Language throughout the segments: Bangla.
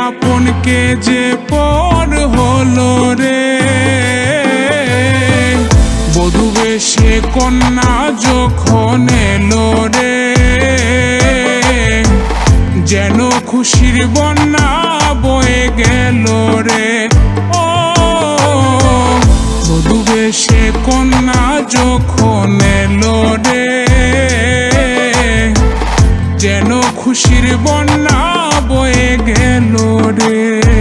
ভাগ্যে যে পর হলো রে। বধূ বেশে কন্যা যখন এলো রে। যেন খুশির বন্যা বয়ে গেল রে। ও বধূ বেশে কন্যা যখন যেন খুশির বন্যা বয়ে গেল রে।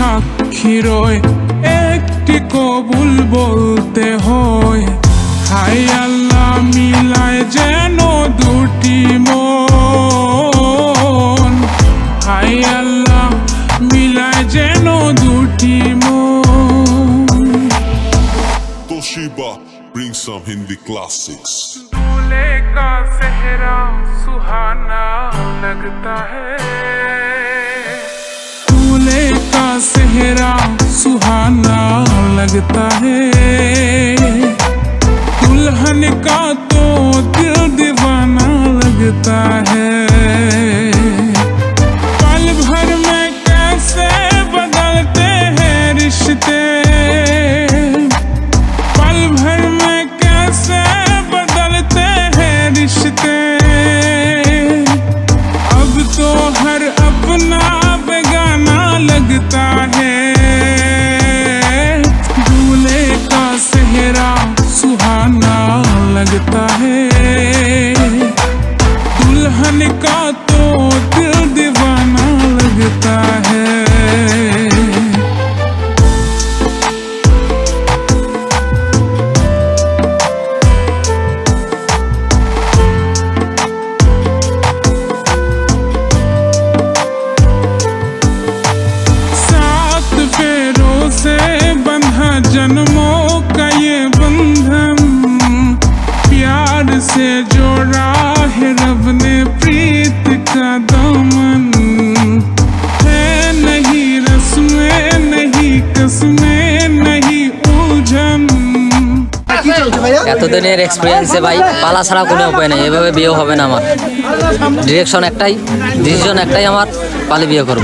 সাক্ষী রয় একটি কবুল বলতে হয় হাই আল্লাহ মিলায় যেন দুটি মন হাই আল্লাহ মিলায় যেন দুটি মন Toshiba brings some Hindi classics. दूल्हे का सेहरा सुहाना लगता है goodbye এতদিনের এক্সপিরিয়েন্সে ভাই, পালা ছাড়া কোনো উপায় নেই, এভাবে বিয়ে হবে না আমার। ডিরেকশন একটাই ডিসিশন একটাই আমার, পালে বিয়ে করব।